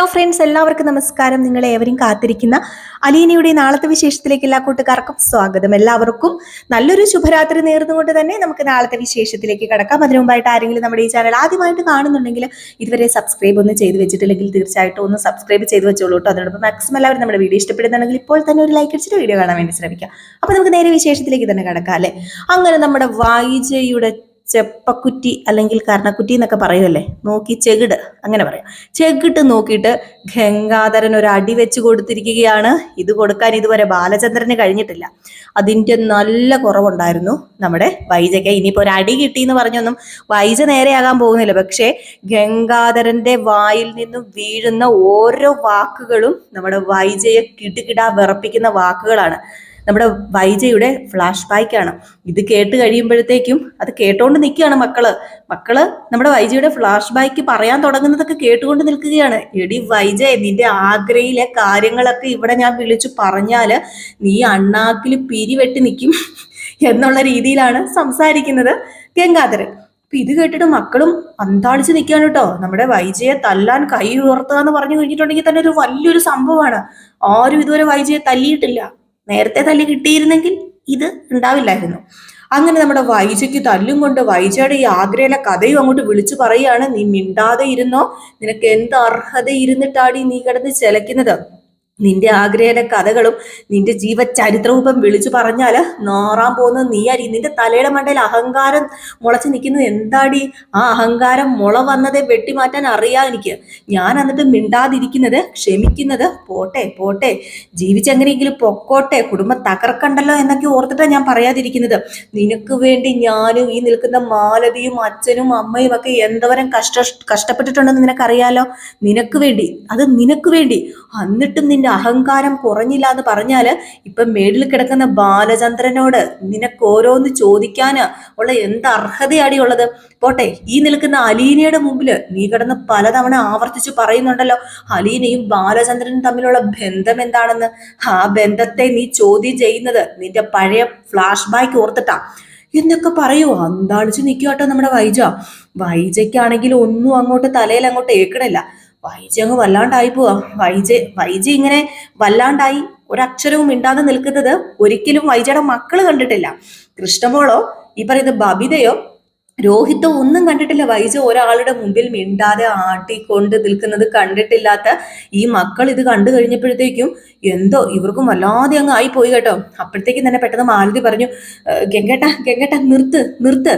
Hello friends എല്ലാവർക്കും നമസ്കാരം. നിങ്ങളെ ഏവരും കാത്തിരിക്കുന്ന അലീനയുടെ നാളത്തെ വിശേഷത്തിലേക്ക് എല്ലാ കൂട്ടുകാർക്കും സ്വാഗതം. എല്ലാവർക്കും നല്ലൊരു ശുഭരാത്രി നേർന്നുകൊണ്ട് തന്നെ നമുക്ക് നാളത്തെ വിശേഷത്തിലേക്ക് കടക്കാം. അതിനു മുമ്പായിട്ട് ആരെങ്കിലും നമ്മുടെ ഈ ചാനൽ ആദ്യമായിട്ട് കാണുന്നുണ്ടെങ്കിൽ ഇതുവരെ സബ്സ്ക്രൈബ് ഒന്നും ചെയ്ത് വെച്ചിട്ടില്ലെങ്കിൽ തീർച്ചയായിട്ടും ഒന്ന് സബ്സ്ക്രൈബ് ചെയ്ത് വെച്ചോളൂ കേട്ടോ. അതോടൊപ്പം മാക്സിമം എല്ലാവരും നമ്മുടെ വീഡിയോ ഇഷ്ടപ്പെടുന്നുണ്ടെങ്കിൽ ഇപ്പോൾ തന്നെ ഒരു ലൈക്ക് അടിച്ചിട്ട് വീഡിയോ കാണാൻ വേണ്ടി ശ്രമിക്കാം. അപ്പൊ നമുക്ക് നേരെ വിശേഷത്തിലേക്ക് തന്നെ കടക്കാം അല്ലേ? അങ്ങനെ നമ്മുടെ വായിജയുടെ ചെപ്പക്കുറ്റി അല്ലെങ്കിൽ കർണക്കുറ്റി എന്നൊക്കെ പറയുമല്ലേ നോക്കി ചെകിട് അങ്ങനെ പറയാം. ചെകിട്ട് നോക്കിയിട്ട് ഗംഗാധരൻ ഒരു അടി വെച്ച് കൊടുത്തിരിക്കുകയാണ്. ഇത് കൊടുക്കാൻ ഇതുവരെ ബാലചന്ദ്രന് കഴിഞ്ഞിട്ടില്ല. അതിന്റെ നല്ല കുറവുണ്ടായിരുന്നു നമ്മുടെ വൈജയ്ക്ക്. ഇനിയിപ്പോൾ ഒരു അടി കിട്ടി എന്ന് പറഞ്ഞൊന്നും വൈജ നേരെയാകാൻ പോകുന്നില്ല. പക്ഷേ ഗംഗാധരന്റെ വായിൽ നിന്നും വീഴുന്ന ഓരോ വാക്കുകളും നമ്മുടെ വൈജയെ കിടുകിടാ വിറപ്പിക്കുന്ന വാക്കുകളാണ്. നമ്മുടെ വൈജയുടെ ഫ്ലാഷ് ബാക്കാണ് ഇത് കേട്ട് കഴിയുമ്പോഴത്തേക്കും അത് കേട്ടോണ്ട് നിൽക്കുകയാണ് മക്കൾ. മക്കൾ നമ്മുടെ വൈജയുടെ ഫ്ലാഷ് ബാക്ക് പറയാൻ തുടങ്ങുന്നതൊക്കെ കേട്ടുകൊണ്ട് നിൽക്കുകയാണ്. എടി വൈജ നിന്റെ ആഗ്രയിലെ കാര്യങ്ങളൊക്കെ ഇവിടെ ഞാൻ വിളിച്ചു പറഞ്ഞാൽ നീ അണ്ണാക്കിൽ പിരിവെട്ടി നിൽക്കും എന്നുള്ള രീതിയിലാണ് സംസാരിക്കുന്നത് ഗംഗാധരൻ. അപ്പൊ ഇത് കേട്ടിട്ട് മക്കളും അന്താളിച്ച് നിൽക്കുകയാണ് കേട്ടോ. നമ്മുടെ വൈജയെ തല്ലാൻ കൈ ഉയർത്തുക എന്ന് പറഞ്ഞു കഴിഞ്ഞിട്ടുണ്ടെങ്കിൽ തന്നെ ഒരു വലിയൊരു സംഭവമാണ്. ആരും ഇതുവരെ വൈജയെ തല്ലിയിട്ടില്ല. നേരത്തെ തല്ലി കിട്ടിയിരുന്നെങ്കിൽ ഇത് ഉണ്ടാവില്ലായിരുന്നു. അങ്ങനെ നമ്മുടെ വൈജയ്ക്ക് തല്ലും കൊണ്ട് വൈജയുടെ ഈ ആഗ്രയിലെ കഥയും അങ്ങോട്ട് വിളിച്ചു പറയുകയാണ് നീ മിണ്ടാതെ ഇരുന്നോ? നിനക്ക് എന്ത് അർഹത ഇരുന്നിട്ടാടി നീ കിടന്ന് ചിലക്കുന്നത് നിന്റെ ആഗ്രഹയുടെ കഥകളും നിന്റെ ജീവചരിത്രവും വിളിച്ചു പറഞ്ഞാൽ നോറാൻ പോകുന്നത് നീയാരി നിന്റെ തലയുടെ മണ്ടയിൽ അഹങ്കാരം മുളച്ച് നിൽക്കുന്നത് എന്താടി? ആ അഹങ്കാരം മുള വന്നതെ വെട്ടിമാറ്റാൻ അറിയാം എനിക്ക്. ഞാൻ എന്നിട്ട് മിണ്ടാതിരിക്കുന്നത് ക്ഷമിക്കുന്നത് പോട്ടെ പോട്ടെ. ജീവിച്ചെങ്ങനെയെങ്കിലും പൊക്കോട്ടെ. കുടുംബം തകർക്കണ്ടല്ലോ എന്നൊക്കെ ഓർത്തിട്ടാണ് ഞാൻ പറയാതിരിക്കുന്നത്. നിനക്ക് വേണ്ടി ഞാനും ഈ നിൽക്കുന്ന മാലതിയും അച്ഛനും അമ്മയും ഒക്കെ എന്തോരം കഷ്ട കഷ്ടപ്പെട്ടിട്ടുണ്ടെന്ന് നിനക്കറിയാലോ? നിനക്ക് വേണ്ടി അത് നിനക്ക് വേണ്ടി. എന്നിട്ടും നിന്റെ അഹങ്കാരം കുറഞ്ഞില്ല എന്ന് പറഞ്ഞാൽ ഇപ്പൊ മേളിൽ കിടക്കുന്ന ബാലചന്ദ്രനോട് നിനക്ക് ഓരോന്ന് ചോദിക്കാന് ഉള്ള എന്ത് അർഹതയാടി ഉള്ളത്? പോട്ടെ ഈ നിൽക്കുന്ന അലീനയുടെ മുമ്പിൽ നീ കിടന്ന് പലതവണ ആവർത്തിച്ച് പറയുന്നുണ്ടല്ലോ അലീനയും ബാലചന്ദ്രനും തമ്മിലുള്ള ബന്ധം എന്താണെന്ന്? ആ ബന്ധത്തെ നീ ചോദ്യം ചെയ്യുന്നത് നിന്റെ പഴയ ഫ്ലാഷ് ബാക്ക് ഓർത്തിട്ടാ. എന്നൊക്കെ പറയൂ അന്താളിച്ച് നിൽക്കുക നമ്മുടെ വൈജ. വൈജയ്ക്കാണെങ്കിൽ ഒന്നും അങ്ങോട്ട് തലയിൽ അങ്ങോട്ട് ഏക്കണില്ല. വൈജ അങ്ങ് വല്ലാണ്ടായി പോവാ. വൈജി വൈജി ഇങ്ങനെ വല്ലാണ്ടായി ഒരക്ഷരവും മിണ്ടാതെ നിൽക്കുന്നത് ഒരിക്കലും വൈജയുടെ മക്കൾ കണ്ടിട്ടില്ല. കൃഷ്ണമോളോ ഈ പറയുന്ന ബബിതയോ രോഹിത്തോ ഒന്നും കണ്ടിട്ടില്ല. വൈജ ഒരാളുടെ മുമ്പിൽ മിണ്ടാതെ ആട്ടിക്കൊണ്ട് നിൽക്കുന്നത് കണ്ടിട്ടില്ലാത്ത ഈ മക്കൾ ഇത് കണ്ടു കഴിഞ്ഞപ്പോഴത്തേക്കും എന്തോ ഇവർക്കും വല്ലാതെ അങ്ങ് ആയി പോയി കേട്ടോ. അപ്പോഴത്തേക്കും തന്നെ പെട്ടെന്ന് മാലതി പറഞ്ഞു ഗംഗട്ട ഗംഗേട്ട നിർത്ത് നിർത്ത്.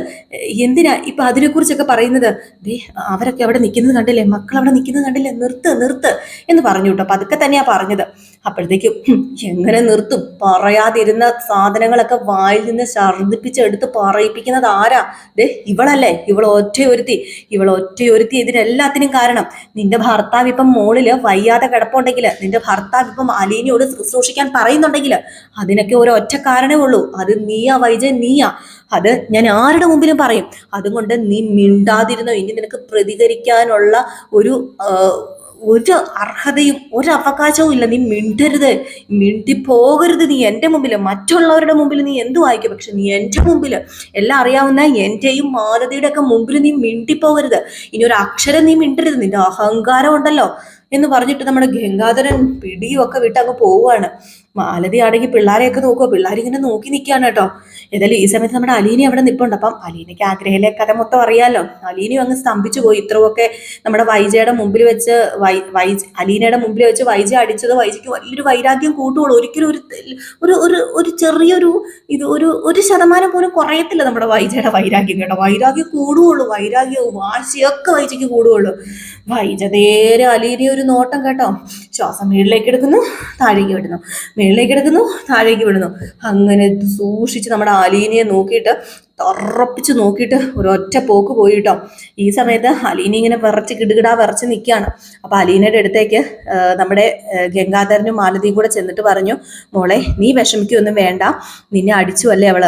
എന്തിനാ ഇപ്പൊ അതിനെക്കുറിച്ചൊക്കെ പറയുന്നത്? ദേ അവരൊക്കെ അവിടെ നിൽക്കുന്നത് കണ്ടില്ലേ? മക്കൾ അവിടെ നിൽക്കുന്നത് കണ്ടില്ലേ? നിർത്ത് നിർത്ത്. എന്ന് പറഞ്ഞു കേട്ടോ. പതുക്കെ തന്നെയാ പറഞ്ഞത്. അപ്പോഴത്തേക്കും എങ്ങനെ നിർത്തും? പറയാതിരുന്ന സാധനങ്ങളൊക്കെ വായിൽ നിന്ന് ഛർദിപ്പിച്ചെടുത്ത് പറയിപ്പിക്കുന്നത് ആരാ? ദേ ഇവളല്ലേ? ഇവൾ ഒറ്റയൊരുത്തി. ഇവൾ ഒറ്റയൊരുത്തി ഇതിനെല്ലാത്തിനും കാരണം. നിന്റെ ഭർത്താവ് ഇപ്പം മോളിൽ വയ്യാതെ കിടപ്പുണ്ടെങ്കിൽ നിന്റെ ഭർത്താവ് ഇപ്പം അലീനയോട് ശുശ്രൂഷിക്കാൻ പറയുന്നുണ്ടെങ്കിൽ അതിനൊക്കെ ഒരു ഒറ്റ കാരണമേ ഉള്ളൂ. അത് നീയാ വൈജ നീയാ. അത് ഞാൻ ആരുടെ മുമ്പിലും പറയും. അതുകൊണ്ട് നീ മിണ്ടാതിരുന്നോ. ഇനി നിനക്ക് പ്രതികരിക്കാനുള്ള ഒരു ഒരു അർഹതയും ഒരു അവകാശവും ഇല്ല. നീ മിണ്ടരുത്. മിണ്ടി പോകരുത് നീ എന്റെ മുമ്പിൽ മറ്റുള്ളവരുടെ മുമ്പിൽ നീ എന്തു വായിക്കും? പക്ഷെ നീ എന്റെ മുമ്പിൽ എല്ലാം അറിയാവുന്ന എന്റെയും മാലതിയുടെ ഒക്കെ മുമ്പിൽ നീ മിണ്ടിപ്പോകരുത്. ഇനി ഒരു അക്ഷരം നീ മിണ്ടരുത്. നിന്റെ അഹങ്കാരം ഉണ്ടല്ലോ. എന്ന് പറഞ്ഞിട്ട് നമ്മുടെ ഗംഗാധരൻ പിടിയും ഒക്കെ വിട്ട് അങ്ങ് പോവുകയാണ്. മാലതി ആണെങ്കിൽ പിള്ളേരെയൊക്കെ നോക്കുമോ പിള്ളേരിങ്ങനെ നോക്കി നിൽക്കുകയാണ് കേട്ടോ. ഏതായാലും ഈ സമയത്ത് നമ്മുടെ അലീനി അവിടെ നിൽപ്പുണ്ട് അപ്പം അലീനയ്ക്ക് ആഗ്രഹയിലെ കഥ മൊത്തം അറിയാമല്ലോ അലീനയും അങ്ങ് സ്തംഭിച്ചു പോയി. ഇത്രയൊക്കെ നമ്മുടെ വൈജയുടെ മുമ്പിൽ വെച്ച് വൈ വൈജ് അലീനയുടെ മുമ്പിൽ വെച്ച് വൈജ അടിച്ചത് വൈജയ്ക്ക് വലിയൊരു വൈരാഗ്യം കൂട്ടുകയുള്ളൂ. ഒരിക്കലും ഒരു ഒരു ഒരു ഒരു ചെറിയൊരു ഇത് ഒരു ഒരു ശതമാനം പോലും കുറയത്തില്ല നമ്മുടെ വൈജയുടെ വൈരാഗ്യം കേട്ടോ. വൈരാഗ്യം കൂടുകയുള്ളൂ. വൈരാഗ്യവും വാശിയൊക്കെ വൈജയ്ക്ക് കൂടുകയുള്ളൂ. വൈജ നേരെ അലീനെ ഒരു നോട്ടം കേട്ടോ. ശ്വാസം മേളിലേക്ക് എടുക്കുന്നു താഴേക്ക് വിടുന്നു. മേളിലേക്ക് എടുക്കുന്നു താഴേക്ക് വിടുന്നു. അങ്ങനെ സൂക്ഷിച്ച് നമ്മുടെ അലീനയെ നോക്കിയിട്ട് തറപ്പിച്ച് നോക്കിയിട്ട് ഒരൊറ്റ പോക്ക് പോയിട്ടോ ഈ സമയത്ത് അലീന ഇങ്ങനെ വിറച്ച് കിടുകിടാ വിറച്ച് നിൽക്കുകയാണ് അപ്പം അലീനയുടെ അടുത്തേക്ക് നമ്മുടെ ഗംഗാധരനും മാലതിയും കൂടെ ചെന്നിട്ട് പറഞ്ഞു മോളെ നീ വിഷമിക്കൊന്നും വേണ്ട. നിന്നെ അടിച്ചു അല്ലേ അവൾ.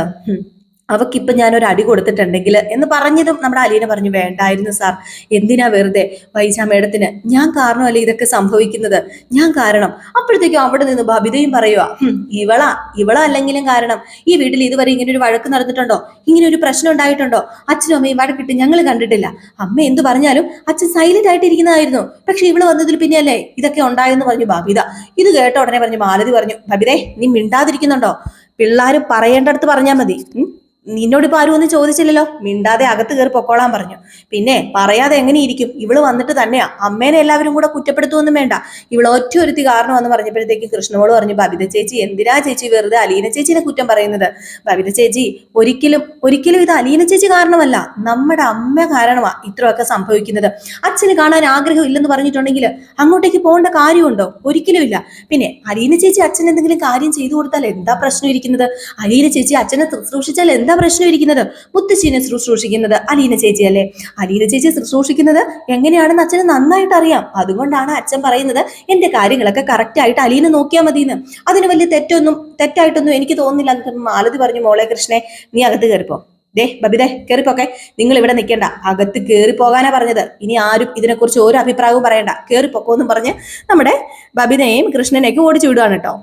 അവക്കിപ്പം ഞാനൊരു അടി കൊടുത്തിട്ടുണ്ടെങ്കിൽ എന്ന് പറഞ്ഞതും നമ്മുടെ അലീന പറഞ്ഞു വേണ്ടായിരുന്നു സാർ എന്തിനാ വെറുതെ? വൈശാ മേഡത്തിന് ഞാൻ കാരണമല്ല ഇതൊക്കെ സംഭവിക്കുന്നത്? ഞാൻ കാരണം. അപ്പോഴത്തേക്കും അവിടെ നിന്ന് ബബിതയും പറയുക ഇവള ഇവളാ അല്ലെങ്കിലും കാരണം. ഈ വീട്ടിൽ ഇതുവരെ ഇങ്ങനെ ഒരു വഴക്ക് നടന്നിട്ടുണ്ടോ? ഇങ്ങനെ ഒരു പ്രശ്നം ഉണ്ടായിട്ടുണ്ടോ? അച്ഛനും അമ്മയും വഴക്കിട്ട് ഞങ്ങൾ കണ്ടിട്ടില്ല. അമ്മ എന്ത് പറഞ്ഞാലും അച്ഛൻ സൈലന്റ് ആയിട്ടിരിക്കുന്നതായിരുന്നു. പക്ഷെ ഇവൾ വന്നതിൽ പിന്നെയല്ലേ ഇതൊക്കെ ഉണ്ടായെന്ന് പറഞ്ഞു ബബിത. ഇത് കേട്ട ഉടനെ പറഞ്ഞു മാലതി പറഞ്ഞു ബബിതേ നീ മിണ്ടാതിരിക്കുന്നുണ്ടോ? പിള്ളേർ പറയേണ്ടടുത്ത് പറഞ്ഞാൽ മതി. നിന്നോട് ഇപ്പൊ ആരും ഒന്നും ചോദിച്ചില്ലല്ലോ. മിണ്ടാതെ അകത്ത് കയറി പൊക്കോളാൻ പറഞ്ഞു. പിന്നെ പറയാതെ എങ്ങനെ ഇരിക്കും ഇവൾ വന്നിട്ട് തന്നെയാ. അമ്മേനെ എല്ലാവരും കൂടെ കുറ്റപ്പെടുത്തുമൊന്നും വേണ്ട. ഇവൾ ഒറ്റ ഒരുത്തി കാരണമെന്ന് പറഞ്ഞപ്പോഴത്തേക്ക് കൃഷ്ണമോൾ പറഞ്ഞു ബബിത ചേച്ചി എന്തിനാ ചേച്ചി വെറുതെ അലീന ചേച്ചിനെ കുറ്റം പറയുന്നത്? ബബിത ചേച്ചി ഒരിക്കലും ഒരിക്കലും ഇത് അലീന ചേച്ചി കാരണമല്ല. നമ്മുടെ അമ്മ കാരണമാ ഇത്രയൊക്കെ സംഭവിക്കുന്നത്. അച്ഛന് കാണാൻ ആഗ്രഹം ഇല്ലെന്ന് പറഞ്ഞിട്ടുണ്ടെങ്കിൽ അങ്ങോട്ടേക്ക് പോകേണ്ട കാര്യമുണ്ടോ? ഒരിക്കലും ഇല്ല. പിന്നെ അലീന ചേച്ചി അച്ഛൻ എന്തെങ്കിലും കാര്യം ചെയ്തു കൊടുത്താൽ എന്താ പ്രശ്നം ഇരിക്കുന്നത്? അലീന ചേച്ചി അച്ഛനെ ശുശ്രൂഷിച്ചാൽ എന്താ പ്രശ്നം ഇരിക്കുന്നത്. മുത്തശ്ശീനെ ശുശ്രൂഷിക്കുന്നത് അലീന ചേച്ചിയല്ലേ? അലീന ചേച്ചി ശുശ്രൂഷിക്കുന്നത് എങ്ങനെയാണെന്ന് അച്ഛന് നന്നായിട്ട് അറിയാം. അതുകൊണ്ടാണ് അച്ഛൻ പറയുന്നത് എന്റെ കാര്യങ്ങളൊക്കെ കറക്റ്റ് ആയിട്ട് അലീന നോക്കിയാൽ മതിയെന്ന്. അതിന് വലിയ തെറ്റൊന്നും തെറ്റായിട്ടൊന്നും എനിക്ക് തോന്നുന്നില്ല. മാലതി പറഞ്ഞു മോളെ കൃഷ്ണെ നീ അകത്ത് കയറിപ്പോ. ദേ ബബിതേ കയറിപ്പോക്കെ. നിങ്ങൾ ഇവിടെ നിൽക്കേണ്ട. അകത്ത് കയറി പോകാനാ പറഞ്ഞത്. ഇനി ആരും ഇതിനെക്കുറിച്ച് ഒരു അഭിപ്രായവും പറയണ്ട. കയറിപ്പോക്കോ എന്നും പറഞ്ഞ് നമ്മുടെ ബബിതയെയും കൃഷ്ണനെയൊക്കെ ഓടിച്ചു വിടുകയാണ് കേട്ടോ.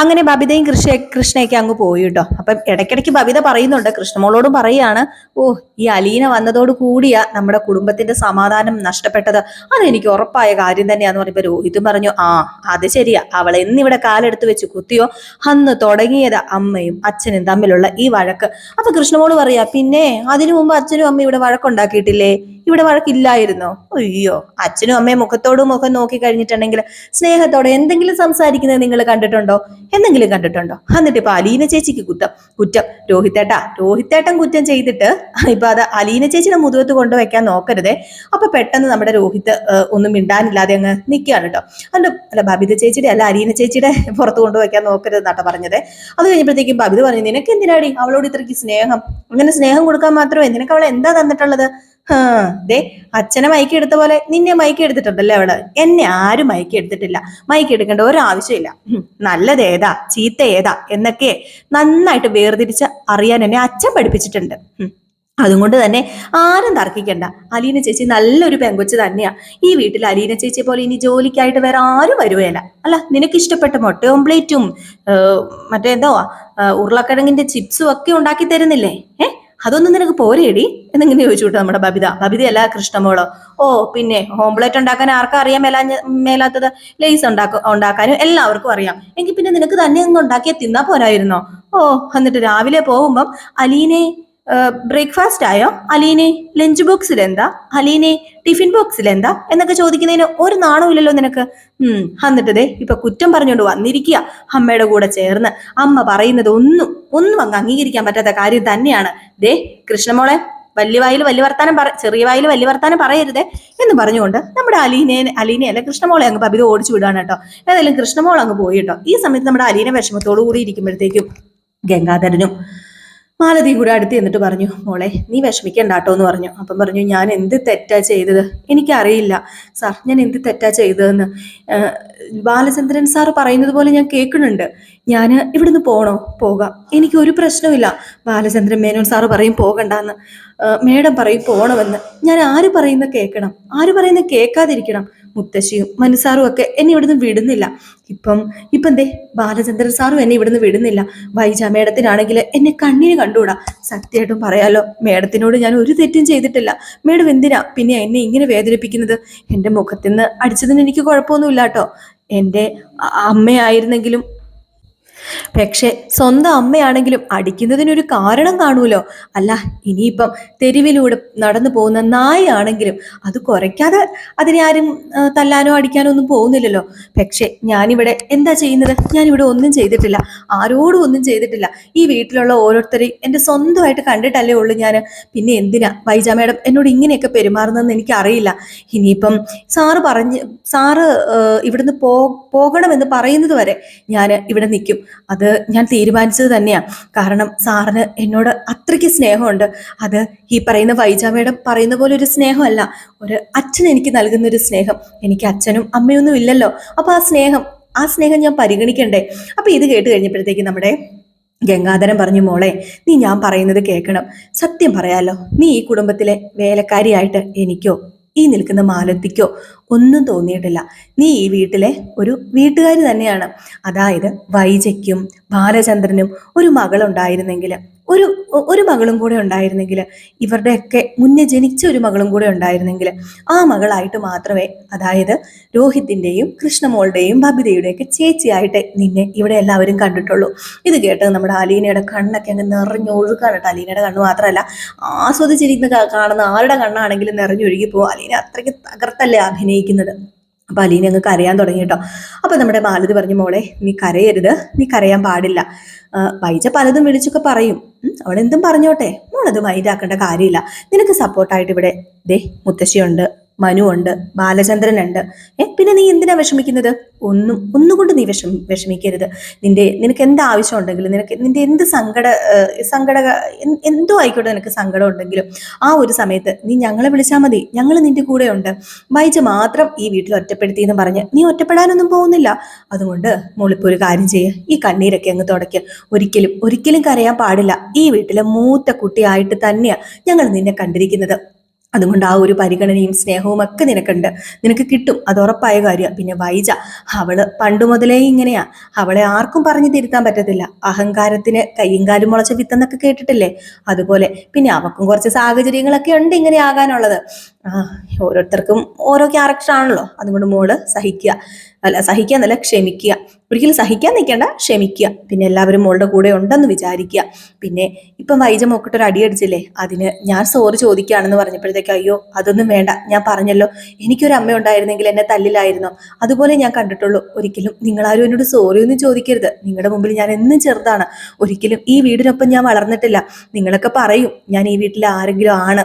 അങ്ങനെ ബബിതയും കൃഷി കൃഷ്ണയൊക്കെ അങ്ങ് പോയി കേട്ടോ. അപ്പം ഇടയ്ക്കിടയ്ക്ക് ബബിത പറയുന്നുണ്ട്. കൃഷ്ണമോളോടും പറയാണ് ഓ ഈ അലീന വന്നതോട് കൂടിയാ നമ്മുടെ കുടുംബത്തിന്റെ സമാധാനം നഷ്ടപ്പെട്ടത്. അതെനിക്ക് ഉറപ്പായ കാര്യം തന്നെയാന്ന് പറഞ്ഞപ്പോ രോഹിതും പറഞ്ഞു ആ അത് ശരിയാ. അവൾ എന്നിവിടെ കാലെടുത്ത് വെച്ച് കുത്തിയോ? അന്ന് തുടങ്ങിയത് അമ്മയും അച്ഛനും തമ്മിലുള്ള ഈ വഴക്ക്. അപ്പൊ കൃഷ്ണമോൾ പറയാ പിന്നെ അതിനു മുമ്പ് അച്ഛനും അമ്മയും ഇവിടെ വഴക്കുണ്ടാക്കിയിട്ടില്ലേ? ഇവിടെ വഴക്കില്ലായിരുന്നോ? അയ്യോ അച്ഛനും അമ്മയും മുഖത്തോടും മുഖം നോക്കി കഴിഞ്ഞിട്ടുണ്ടെങ്കിൽ സ്നേഹത്തോടെ എന്തെങ്കിലും സംസാരിക്കുന്നത് നിങ്ങൾ കണ്ടിട്ടുണ്ടോ? എന്തെങ്കിലും കണ്ടിട്ടുണ്ടോ? എന്നിട്ട് ഇപ്പൊ അലീന ചേച്ചിക്ക് കുറ്റം. കുറ്റം. രോഹിത്തേട്ടാ രോഹിത്തേട്ടൻ കുറ്റം ചെയ്തിട്ട് ഇപ്പൊ അത് അലീന ചേച്ചിയുടെ മുതുകത്ത് കൊണ്ടുവയ്ക്കാൻ നോക്കരുതേ. അപ്പൊ പെട്ടെന്ന് നമ്മുടെ രോഹിത് ഒന്നും മിണ്ടാനില്ലാതെ അങ്ങ് നിൽക്കുകയാണ് കേട്ടോ. അതുകൊണ്ട് അല്ല ബബിത ചേച്ചിയുടെ അല്ല അലീന ചേച്ചിയുടെ പുറത്ത് കൊണ്ടുവയ്ക്കാൻ നോക്കരുത് എന്നാട്ടോ പറഞ്ഞത്. അത് കഴിഞ്ഞപ്പോഴത്തേക്കും ബബിത പറഞ്ഞു നിനക്ക് എന്തിനാടി അവളോട് ഇത്രയ്ക്ക് സ്നേഹം? അങ്ങനെ സ്നേഹം കൊടുക്കാൻ മാത്രമേ നിനക്ക് അവൾ എന്താ തന്നിട്ടുള്ളത്? ഹാ, ദേ അച്ഛനെ മയക്കി എടുത്ത പോലെ നിന്നെ മയക്കി എടുത്തിട്ടുണ്ടല്ലേ അവൾ എന്നെ ആരും മയക്കി എടുത്തിട്ടില്ല. മയക്കി എടുക്കേണ്ട ഒരാവശ്യമില്ല. നല്ലത് ഏതാ? ചീത്ത ഏതാ? എന്നൊക്കെ നന്നായിട്ട് വേർതിരിച്ച് അറിയാൻ എന്നെ അച്ഛൻ പഠിപ്പിച്ചിട്ടുണ്ട്. അതുകൊണ്ട് തന്നെ ആരും തർക്കിക്കണ്ട. അലീന ചേച്ചി നല്ലൊരു പെങ്കൊച്ച് തന്നെയാ. ഈ വീട്ടിൽ അലീന ചേച്ചിയെ പോലെ ഇനി ജോലിക്കായിട്ട് വേറെ ആരും വരുവേല. അല്ല നിനക്ക് ഇഷ്ടപ്പെട്ട മുട്ട ഓംപ്ലേറ്റും മറ്റേ എന്തോ ഉരുളക്കിഴങ്ങിന്റെ ചിപ്സും ഒക്കെ ഉണ്ടാക്കി തരുന്നില്ലേ? ഏ? അതൊന്നും നിനക്ക് പോരേടി? എന്നിങ്ങനെ ചോദിച്ചു നമ്മുടെ ബബിത. ബബിതയല്ല കൃഷ്ണമോളോ ഓ പിന്നെ ഓംപ്ലേറ്റ് ഉണ്ടാക്കാൻ ആർക്കും അറിയാം? മേലാ മേലാത്തത് ലേസ് ഉണ്ടാക്ക ഉണ്ടാക്കാനും എല്ലാവർക്കും അറിയാം. എങ്കിൽ പിന്നെ നിനക്ക് തന്നെ ഉണ്ടാക്കിയാൽ തിന്നാ പോരായിരുന്നോ? ഓ എന്നിട്ട് രാവിലെ പോകുമ്പം അലീനെ ബ്രേക്ക്ഫാസ്റ്റ് ആയോ? അലീനെ ലഞ്ച് ബോക്സിൽ എന്താ? അലീനെ ടിഫിൻ ബോക്സിൽ എന്താ? എന്നൊക്കെ ചോദിക്കുന്നതിന് ഒരു നാണവും ഇല്ലല്ലോ നിനക്ക്. ഉം എന്നിട്ടതേ ഇപ്പൊ കുറ്റം പറഞ്ഞുകൊണ്ട് വന്നിരിക്കുക അമ്മയുടെ കൂടെ ചേർന്ന്. അമ്മ പറയുന്നത് ഒന്നും ഒന്നും അങ്ങ് അംഗീകരിക്കാൻ പറ്റാത്ത കാര്യം തന്നെയാണ്. ദേ കൃഷ്ണമോളെ വലിയ വായിൽ വലിയ വർത്താനം പറ ചെറിയ വായിൽ വലിയ വർത്താനം പറയരുതേ എന്ന് പറഞ്ഞുകൊണ്ട് നമ്മുടെ അലീനെ അലീനെ അല്ലെ കൃഷ്ണമോളെ അങ്ങ് പബിത ഓടിച്ചു വിടുകയാണ് കേട്ടോ. ഏതായാലും കൃഷ്ണമോൾ അങ്ങ് പോയി ഈ സമയത്ത് നമ്മുടെ അലീനെ വിഷമത്തോടു കൂടി ഇരിക്കുമ്പോഴത്തേക്കും ഗംഗാധരനും മാലതി കൂടെ അടുത്ത് എന്നിട്ട് പറഞ്ഞു മോളെ നീ വിഷമിക്കണ്ട കേട്ടോ എന്ന് പറഞ്ഞു. അപ്പം പറഞ്ഞു ഞാൻ എന്ത് തെറ്റാ ചെയ്തത്? എനിക്കറിയില്ല. സാർ ഞാൻ എന്ത് തെറ്റാ ചെയ്തതെന്ന്. ബാലചന്ദ്രൻ സാർ പറയുന്നത് പോലെ ഞാൻ കേൾക്കുന്നുണ്ട്. ഞാൻ ഇവിടുന്ന് പോകണോ പോകാം. എനിക്ക് ഒരു പ്രശ്നമില്ല ബാലചന്ദ്രൻ മേനോൻ സാറ് പറയും പോകണ്ടെന്ന്. മേഡം പറയും പോകണമെന്ന് ഞാൻ ആര് പറയുന്ന കേൾക്കണം? ആര് പറയുന്ന കേൾക്കാതിരിക്കണം? മുത്തശ്ശിയും മനുസാറും ഒക്കെ എന്നെ ഇവിടുന്ന് വിടുന്നില്ല. ഇപ്പം ഇപ്പം ദേ ബാലചന്ദ്രൻ സാറും എന്നെ ഇവിടുന്ന് വിടുന്നില്ല. വൈജ മേഡത്തിനാണെങ്കിൽ എന്നെ കണ്ണിന് കണ്ടുകൂടാ? സത്യമായിട്ടും പറയാലോ മേഡത്തിനോട് ഞാൻ ഒരു തെറ്റും ചെയ്തിട്ടില്ല. മേഡം എന്തിനാ പിന്നെ എന്നെ ഇങ്ങനെ വേദനിപ്പിക്കുന്നത്? എന്റെ മുഖത്തുനിന്ന് അടിച്ചതിന് എനിക്ക് കുഴപ്പമൊന്നുമില്ല കേട്ടോ എന്റെ അമ്മയായിരുന്നെങ്കിലും പക്ഷെ സ്വന്തം അമ്മയാണെങ്കിലും അടിക്കുന്നതിനൊരു കാരണം കാണുമല്ലോ അല്ല ഇനിയിപ്പം തെരുവിലൂടെ നടന്നു പോകുന്ന നായാണെങ്കിലും അത് കുറയ്ക്കാതെ അതിനെ ആരും തല്ലാനോ അടിക്കാനോ ഒന്നും പോകുന്നില്ലല്ലോ. പക്ഷെ ഞാനിവിടെ എന്താ ചെയ്യുന്നത്? ഞാനിവിടെ ഒന്നും ചെയ്തിട്ടില്ല. ആരോടും ഒന്നും ചെയ്തിട്ടില്ല. ഈ വീട്ടിലുള്ള ഓരോരുത്തരെയും എന്റെ സ്വന്തമായിട്ട് കണ്ടിട്ടല്ലേ ഉള്ളൂ ഞാൻ പിന്നെ എന്തിനാ? വൈജ മേഡം എന്നോട് ഇങ്ങനെയൊക്കെ പെരുമാറുന്നതെന്ന് എനിക്കറിയില്ല. ഇനിയിപ്പം സാറ് പറഞ്ഞ് സാറ് ഇവിടുന്ന് പോ പോകണമെന്ന് പറയുന്നത് വരെ ഞാൻ ഇവിടെ നിൽക്കും. അത് ഞാൻ തീരുമാനിച്ചത് തന്നെയാണ് കാരണം സാറിന് എന്നോട് അത്രയ്ക്ക് സ്നേഹമുണ്ട്. അത് ഈ പറയുന്ന വൈജാമയുടെ പറയുന്ന പോലെ ഒരു സ്നേഹമല്ല. ഒരു അച്ഛൻ എനിക്ക് നൽകുന്ന ഒരു സ്നേഹം. എനിക്ക് അച്ഛനും അമ്മയൊന്നും ഇല്ലല്ലോ. അപ്പൊ ആ സ്നേഹം ആ സ്നേഹം ഞാൻ പരിഗണിക്കണ്ടേ? അപ്പൊ ഇത് കേട്ട് കഴിഞ്ഞപ്പോഴത്തേക്ക് നമ്മുടെ ഗംഗാധരൻ പറഞ്ഞു മോളെ നീ ഞാൻ പറയുന്നത് കേൾക്കണം. സത്യം പറയാലോ നീ ഈ കുടുംബത്തിലെ വേലക്കാരിയായിട്ട് എനിക്കോ ഈ നിൽക്കുന്ന മാലത്തിക്കോ ഒന്നും തോന്നിയിട്ടില്ല. നീ ഈ വീട്ടിലെ ഒരു വീട്ടുകാരി തന്നെയാണ്. അതായത് വൈജയ്ക്കും ബാലചന്ദ്രനും ഒരു മകളുണ്ടായിരുന്നെങ്കിൽ ഒരു ഒരു മകളും കൂടെ ഉണ്ടായിരുന്നെങ്കിൽ ഇവരുടെയൊക്കെ മുന്നേ ജനിച്ച ഒരു മകളും കൂടെ ഉണ്ടായിരുന്നെങ്കിൽ ആ മകളായിട്ട് മാത്രമേ അതായത് രോഹിത്തിന്റെയും കൃഷ്ണമോളുടെയും ബബിതയുടെയൊക്കെ ചേച്ചിയായിട്ട് നിന്നെ ഇവിടെ എല്ലാവരും കണ്ടിട്ടുള്ളൂ. ഇത് കേട്ട് നമ്മുടെ അലീനയുടെ കണ്ണൊക്കെ അങ്ങ് നിറഞ്ഞൊഴുകാണ് കേട്ടോ. അലീനയുടെ കണ്ണ് മാത്രമല്ല ആസ്വദിച്ചിരിക്കുന്ന കാണുന്ന ആരുടെ കണ്ണാണെങ്കിലും നിറഞ്ഞൊഴുകി പോകും. അലീന അത്രയ്ക്ക് തകർത്തല്ലേ അഭിനയിക്കുന്നത്? അപ്പൊ അലീന അങ്ങ് കരയാൻ തുടങ്ങി കേട്ടോ. അപ്പൊ നമ്മുടെ മാലതി പറഞ്ഞു മോളെ നീ കരയരുത്. നീ കരയാൻ പാടില്ല. വൈജ പലതും വിളിച്ചൊക്കെ പറയും. അവൾ എന്തും പറഞ്ഞോട്ടെ. മോളത് മൈൻഡാക്കേണ്ട കാര്യമില്ല. നിനക്ക് സപ്പോർട്ടായിട്ട് ഇവിടെ ദേ മുത്തശ്ശിയുണ്ട്. മനു ഉണ്ട് ബാലചന്ദ്രനുണ്ട്. ഏ പിന്നെ നീ എന്തിനാ വിഷമിക്കുന്നത്? ഒന്നും ഒന്നുകൊണ്ട് നീ വിഷമി വിഷമിക്കരുത്. നിന്റെ നിനക്ക് എന്ത് ആവശ്യം ഉണ്ടെങ്കിലും നിനക്ക് നിന്റെ എന്ത് സങ്കട സങ്കട എന്തോ ആയിക്കോട്ടെ നിനക്ക് സങ്കടം ഉണ്ടെങ്കിലും ആ ഒരു സമയത്ത് നീ ഞങ്ങളെ വിളിച്ചാൽ മതി. ഞങ്ങൾ നിന്റെ കൂടെ ഉണ്ട് വൈജ മാത്രം ഈ വീട്ടിൽ ഒറ്റപ്പെടുത്തി എന്ന് പറഞ്ഞ് നീ ഒറ്റപ്പെടാനൊന്നും പോകുന്നില്ല. അതുകൊണ്ട് മോളിപ്പോൾ ഒരു കാര്യം ചെയ്യുക ഈ കണ്ണീരൊക്കെ അങ്ങ് തുടയ്ക്ക്. ഒരിക്കലും ഒരിക്കലും കരയാൻ പാടില്ല. ഈ വീട്ടിലെ മൂത്ത കുട്ടിയായിട്ട് തന്നെയാ ഞങ്ങൾ നിന്നെ കണ്ടിരിക്കുന്നത്. അതുകൊണ്ട് ആ ഒരു പരിഗണനയും സ്നേഹവും ഒക്കെ നിനക്കുണ്ട്. നിനക്ക് കിട്ടും. അത് ഉറപ്പായ കാര്യമാണ് പിന്നെ വൈജ അവൾ പണ്ട് മുതലേ ഇങ്ങനെയാ. അവളെ ആർക്കും പറഞ്ഞു തിരുത്താൻ പറ്റത്തില്ല. അഹങ്കാരത്തിന് കയ്യും കാലും മുളച്ച വിത്തെന്നൊക്കെ കേട്ടിട്ടില്ലേ? അതുപോലെ പിന്നെ അവക്കും കുറച്ച് സാഹചര്യങ്ങളൊക്കെ ഉണ്ട് ഇങ്ങനെ ആകാനുള്ളത്. ഓരോരുത്തർക്കും ഓരോ ക്യാരക്ടർ ആണല്ലോ. അതുകൊണ്ട് മോൾ സഹിക്കുക. അല്ല സഹിക്കുക എന്നല്ല ക്ഷമിക്കുക. ഒരിക്കലും സഹിക്കാൻ നിൽക്കേണ്ട ക്ഷമിക്കുക. പിന്നെ എല്ലാവരും മോളുടെ കൂടെ ഉണ്ടെന്ന് വിചാരിക്കുക. പിന്നെ ഇപ്പം വൈജ മോക്കിട്ടൊരു അടിയടിച്ചില്ലേ അതിന് ഞാൻ സോറി ചോദിക്കുകയാണെന്ന് പറഞ്ഞപ്പോഴത്തേക്ക് അയ്യോ അതൊന്നും വേണ്ട. ഞാൻ പറഞ്ഞല്ലോ എനിക്കൊരു അമ്മ ഉണ്ടായിരുന്നെങ്കിൽ എന്നെ തല്ലിലായിരുന്നോ അതുപോലെ ഞാൻ കണ്ടിട്ടുള്ളൂ. ഒരിക്കലും നിങ്ങളാരും എന്നോട് സോറി ഒന്നും ചോദിക്കരുത്. നിങ്ങളുടെ മുമ്പിൽ ഞാൻ എന്നും ചെറുതാണ്. ഒരിക്കലും ഈ വീടിനൊപ്പം ഞാൻ വളർന്നിട്ടില്ല. നിങ്ങളൊക്കെ പറയും ഞാൻ ഈ വീട്ടിൽ ആരെങ്കിലും ആണ്.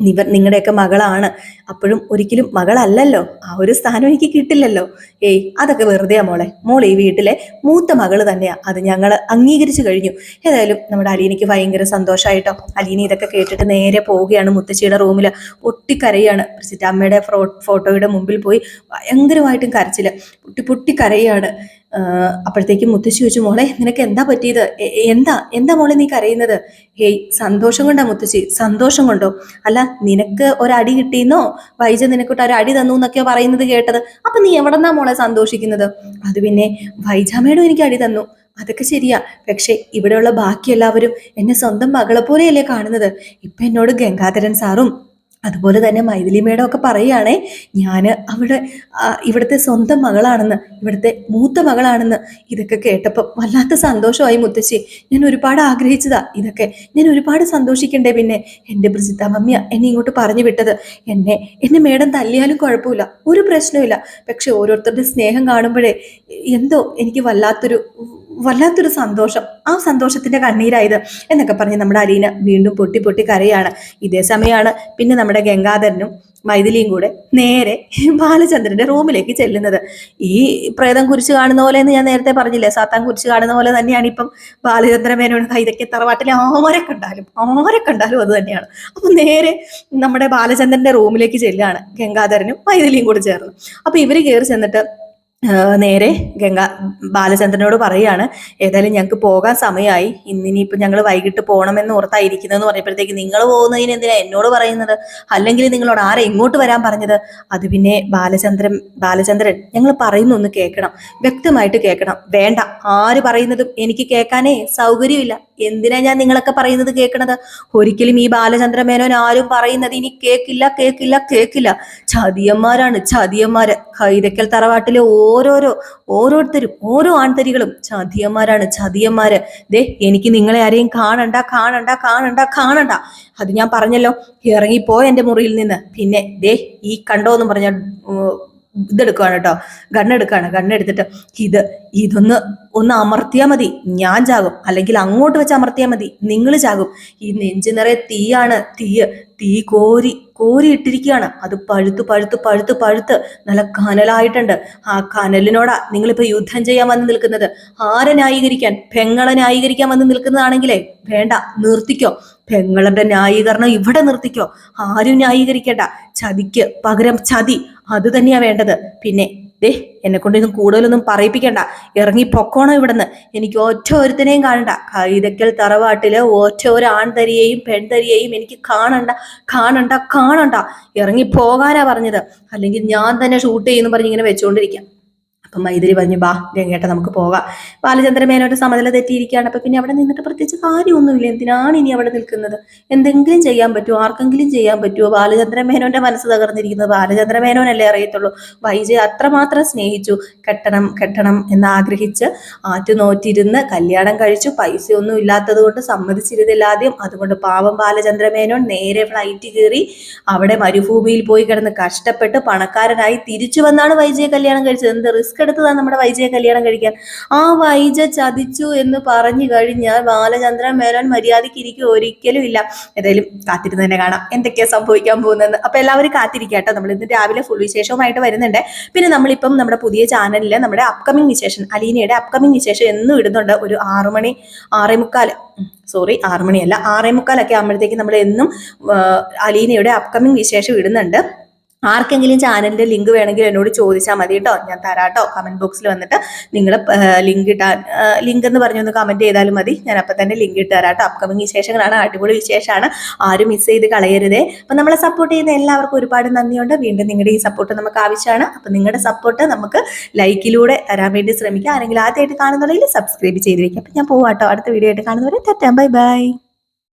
നിവർ നിങ്ങളുടെയൊക്കെ മകളാണ്. അപ്പോഴും ഒരിക്കലും മകളല്ലല്ലോ. ആ ഒരു സ്ഥാനം എനിക്ക് കിട്ടില്ലല്ലോ. ഏയ് അതൊക്കെ വെറുതെയാ മോളെ. മോൾ ഈ വീട്ടിലെ മൂത്ത മകൾ തന്നെയാ. അത് ഞങ്ങൾ അംഗീകരിച്ചു കഴിഞ്ഞു. ഏതായാലും നമ്മുടെ അലീനയ്ക്ക് ഭയങ്കര സന്തോഷമായിട്ടോ അലീന ഇതൊക്കെ കേട്ടിട്ട് നേരെ പോവുകയാണ് മുത്തശ്ശിയുടെ റൂമിൽ ഒട്ടിക്കരയാണ് അമ്മയുടെ ഫ്രോ ഫോട്ടോയുടെ മുമ്പിൽ പോയി ഭയങ്കരമായിട്ടും കരച്ചിൽ. പൊട്ടി പൊട്ടി കരയാണ് ആഹ് അപ്പോഴത്തേക്കും മുത്തശ്ശി ചോദിച്ചു മോളെ നിനക്ക് എന്താ പറ്റിയത്? എന്താ എന്താ മോളെ നീ കരയുന്നത്? ഹേയ് സന്തോഷം കൊണ്ടാ മുത്തശ്ശി സന്തോഷം കൊണ്ടോ? അല്ല നിനക്ക് ഒരടി കിട്ടിയെന്നോ? വൈജ നിനക്കൊട്ട് ഒരു അടി തന്നു എന്നൊക്കെയോ പറയുന്നത് കേട്ടത്? അപ്പൊ നീ എവിടെന്നാ മോളെ സന്തോഷിക്കുന്നത്? അത് പിന്നെ വൈജാമേടും എനിക്ക് അടി തന്നു. അതൊക്കെ ശരിയാ. പക്ഷെ ഇവിടെയുള്ള ബാക്കി എല്ലാവരും എന്നെ സ്വന്തം മകളെ പോലെയല്ലേ കാണുന്നത്. ഇപ്പൊ എന്നോട് ഗംഗാധരൻ സാറും അതുപോലെ തന്നെ മൈഥിലി ഒക്കെ പറയുകയാണേ ഞാൻ അവിടെ ഇവിടുത്തെ സ്വന്തം മകളാണെന്ന് ഇവിടുത്തെ മൂത്ത മകളാണെന്ന് ഇതൊക്കെ കേട്ടപ്പോൾ വല്ലാത്ത സന്തോഷമായി മുത്തശ്ശി. ഞാൻ ഒരുപാട് ആഗ്രഹിച്ചതാ ഇതൊക്കെ. ഞാൻ ഒരുപാട് സന്തോഷിക്കണ്ടേ പിന്നെ? എന്റെ പ്രസിദ്ധ മമ്മിയ എന്നെ ഇങ്ങോട്ട് പറഞ്ഞു വിട്ടത്. എന്നെ എന്നെ മേഡം തല്ലിയാലും കുഴപ്പമില്ല ഒരു പ്രശ്നമില്ല പക്ഷെ ഓരോരുത്തരുടെ സ്നേഹം കാണുമ്പോഴേ എന്തോ എനിക്ക് വല്ലാത്തൊരു വല്ലാത്തൊരു സന്തോഷം. ആ സന്തോഷത്തിന്റെ കണ്ണീരായത് എന്നൊക്കെ പറഞ്ഞ് നമ്മുടെ അലീന വീണ്ടും പൊട്ടി പൊട്ടി കരയാണ്. ഇതേ സമയമാണ് പിന്നെ നമ്മുടെ ഗംഗാധരനും മൈഥിലിയും കൂടെ നേരെ ബാലചന്ദ്രന്റെ റൂമിലേക്ക് ചെല്ലുന്നത്. ഈ പ്രേതം കുരിച്ച് കാണുന്ന പോലെ എന്ന് ഞാൻ നേരത്തെ പറഞ്ഞില്ലേ സാത്താൻ കുരിച്ച് കാണുന്ന പോലെ തന്നെയാണ് ഇപ്പം ബാലചന്ദ്ര മേനോട് കൈതക്കെ തറവാട്ടിൽ ആരെ കണ്ടാലും ആരെ കണ്ടാലും അത് തന്നെയാണ്. അപ്പൊ നേരെ നമ്മുടെ ബാലചന്ദ്രന്റെ റൂമിലേക്ക് ചെല്ലുകയാണ് ഗംഗാധരനും മൈഥിലിയും കൂടെ ചേർന്ന്. അപ്പൊ ഇവർ കയറി ചെന്നിട്ട് നേരെ ഗംഗ ബാലചന്ദ്രനോട് പറയാണ് ഏതായാലും ഞങ്ങൾക്ക് പോകാൻ സമയമായി ഇന്നിനിയിപ്പോൾ ഞങ്ങൾ വൈകിട്ട് പോകണമെന്ന് ഓർത്തായിരിക്കുന്നതെന്ന് പറഞ്ഞപ്പോഴത്തേക്ക് നിങ്ങൾ പോകുന്നതിന് എന്തിനാ എന്നോട് പറയുന്നത്? അല്ലെങ്കിൽ നിങ്ങളോട് ആരെ ഇങ്ങോട്ട് വരാൻ പറഞ്ഞത്? അത് പിന്നെ ബാലചന്ദ്രൻ ബാലചന്ദ്രൻ ഞങ്ങൾ പറയുന്ന ഒന്ന് കേൾക്കണം. വ്യക്തമായിട്ട് കേൾക്കണം. വേണ്ട. ആര് പറയുന്നതും എനിക്ക് കേൾക്കാനേ സൗകര്യമില്ല. എന്തിനാ ഞാൻ നിങ്ങളൊക്കെ പറയുന്നത് കേൾക്കണത്? ഒരിക്കലും ഈ ബാലചന്ദ്ര മേനോൻ ആരും പറയുന്നത് ഇനി കേക്കില്ല കേക്കില്ല കേക്കില്ല ചതിയന്മാരാണ് ചതിയന്മാര്. കൈതക്കൽ തറവാട്ടിലെ ഓരോരോ ഓരോരുത്തരും ഓരോ ആൺതരികളും. ചതിയന്മാരാണ് ചതിയന്മാര് ദേ എനിക്ക് നിങ്ങളെ ആരെയും കാണണ്ട കാണണ്ട കാണണ്ട കാണണ്ട. അത് ഞാൻ പറഞ്ഞല്ലോ ഇറങ്ങിപ്പോ എന്റെ മുറിയിൽ നിന്ന്. പിന്നെ ദേ ഈ കണ്ടോ എന്ന് പറഞ്ഞ ഇതെടുക്കുകയാണ് കേട്ടോ. ഗണ്ണെടുക്കുകയാണ് ഗണ്ണെടുത്തിട്ട് ഇത് ഇതൊന്ന് ഒന്ന് അമർത്തിയാൽ മതി. ഞാൻ ചാകും. അല്ലെങ്കിൽ അങ്ങോട്ട് വെച്ച് അമർത്തിയാൽ മതി. നിങ്ങൾ ചാകും. ഈ നെഞ്ചു നിറയെ തീയാണ്. തീയ് തീ കോരി കോരി ഇട്ടിരിക്കുകയാണ് അത് പഴുത്ത് പഴുത്ത് പഴുത്ത് പഴുത്ത് നല്ല കനലായിട്ടുണ്ട്. ആ കനലിനോടാ നിങ്ങളിപ്പോൾ യുദ്ധം ചെയ്യാൻ വന്ന് നിൽക്കുന്നത്. ആരെ ന്യായീകരിക്കാൻ? പെങ്ങളെ ന്യായീകരിക്കാൻ വന്ന് നിൽക്കുന്നതാണെങ്കിലേ. വേണ്ട നിർത്തിക്കോ. പെങ്ങളുടെ ന്യായീകരണം ഇവിടെ നിർത്തിക്കോ. ആരും ന്യായീകരിക്കേണ്ട. ചതിക്ക് പകരം ചതി. അത് തന്നെയാ വേണ്ടത്. പിന്നെ ദേ എന്നെ കൊണ്ട് ഇതും കൂടുതലൊന്നും പറയിപ്പിക്കണ്ട. ഇറങ്ങി പൊക്കോണം ഇവിടുന്ന്. എനിക്ക് ഒറ്റ ഒരുത്തിനെയും കാണണ്ട. കൈതക്കൽ തറവാട്ടിൽ ഒറ്റ ഒരു ആൺതരിയെയും പെൺതരിയെയും എനിക്ക് കാണണ്ട. കാണണ്ട കാണണ്ട. ഇറങ്ങി പോകാനാ പറഞ്ഞത്. അല്ലെങ്കിൽ ഞാൻ തന്നെ ഷൂട്ട് ചെയ്യുന്നു പറഞ്ഞ് ഇങ്ങനെ വെച്ചുകൊണ്ടിരിക്കാം അപ്പം മൈതിരി പറഞ്ഞു ബാ ഗംഗേട്ട നമുക്ക് പോകാം. ബാലചന്ദ്ര മേനോന്റെ സമനില തെറ്റിയിരിക്കുകയാണ്. അപ്പം പിന്നെ അവിടെ നിന്നിട്ട് പ്രത്യേകിച്ച് കാര്യമൊന്നുമില്ല. എന്തിനാണ് ഇനി അവിടെ നിൽക്കുന്നത്? എന്തെങ്കിലും ചെയ്യാൻ പറ്റുമോ? ആർക്കെങ്കിലും ചെയ്യാൻ പറ്റുമോ? ബാലചന്ദ്ര മേനോന്റെ മനസ്സ് തകർന്നിരിക്കുന്നത് ബാലചന്ദ്ര മേനോനല്ലേ അറിയത്തുള്ളൂ. വൈജയെ അത്രമാത്രം സ്നേഹിച്ചു. കെട്ടണം കെട്ടണം എന്ന് ആഗ്രഹിച്ച് ആറ്റുനോറ്റിരുന്ന് കല്യാണം കഴിച്ചു. പൈസ ഒന്നും ഇല്ലാത്തത് കൊണ്ട് സമ്മതിച്ചിരുന്നില്ല ആദ്യം. അതുകൊണ്ട് പാവം ബാലചന്ദ്ര മേനോൻ നേരെ ഫ്ലൈറ്റ് കയറി അവിടെ മരുഭൂമിയിൽ പോയി കിടന്ന് കഷ്ടപ്പെട്ട് പണക്കാരനായി തിരിച്ചു വന്നാണ് വൈജയെ കല്യാണം കഴിച്ചത്. എന്ത് റിസ്ക് എടുത്തതാണ് നമ്മുടെ വൈജയെ കല്യാണം കഴിക്കാൻ. ആ വൈജ ചതിച്ചു എന്ന് പറഞ്ഞു കഴിഞ്ഞാൽ ബാലചന്ദ്രൻ മേനോൻ മര്യാദയ്ക്ക് ഇരിക്കും ഒരിക്കലും ഇല്ല. ഏതായാലും കാത്തിരുന്ന് തന്നെ കാണാം. എന്തൊക്കെയാ സംഭവിക്കാൻ പോകുന്നത് അപ്പൊ എല്ലാവരും കാത്തിരിക്കാട്ടോ നമ്മൾ ഇന്ന് രാവിലെ ഫുൾ വിശേഷവുമായിട്ട് വരുന്നുണ്ട്. പിന്നെ നമ്മളിപ്പം നമ്മുടെ പുതിയ ചാനലിൽ നമ്മുടെ അപ്കമിംഗ് വിശേഷം അലീനയുടെ അപ്കമിംഗ് വിശേഷം എന്നും ഇടുന്നുണ്ട്. ഒരു ആറു മണി ആറേ മുക്കാൽ സോറി ആറു മണിയല്ല. ആറേ മുക്കാലൊക്കെ ആകുമ്പോഴത്തേക്ക് നമ്മൾ എന്നും അലീനയുടെ അപ്കമിംഗ് വിശേഷം ഇടുന്നുണ്ട്. ആർക്കെങ്കിലും ചാനലിന്റെ ലിങ്ക് വേണമെങ്കിൽ എന്നോട് ചോദിച്ചാൽ മതി കേട്ടോ. ഞാൻ തരാട്ടോ കമന്റ് ബോക്സിൽ വന്നിട്ട് നിങ്ങൾ ലിങ്ക് ഇട്ടാൻ ലിങ്ക് എന്ന് പറഞ്ഞൊന്ന് കമന്റ് ചെയ്താലും മതി. ഞാൻ അപ്പം തന്നെ ലിങ്ക് ഇട്ട് തരാട്ടോ അപ്കമിങ് വിശേഷങ്ങളാണ്. അടിപൊളി വിശേഷമാണ്. ആരും മിസ് ചെയ്ത് കളയരുതേ. അപ്പം നമ്മളെ സപ്പോർട്ട് ചെയ്യുന്ന എല്ലാവർക്കും ഒരുപാട് നന്ദിയുണ്ട്. വീണ്ടും നിങ്ങളുടെ ഈ സപ്പോർട്ട് നമുക്ക് ആവശ്യമാണ്. അപ്പം നിങ്ങളുടെ സപ്പോർട്ട് നമുക്ക് ലൈക്കിലൂടെ തരാൻ വേണ്ടി ശ്രമിക്കാം. ആരെങ്കിലും ആദ്യമായിട്ട് കാണുന്നുണ്ടെങ്കിൽ സബ്സ്ക്രൈബ് ചെയ്ത് വെക്കാം അപ്പം ഞാൻ പോവാട്ടോ. അടുത്ത വീഡിയോ ആയിട്ട് കാണുന്നവരെ തെറ്റാം ബൈ ബൈ.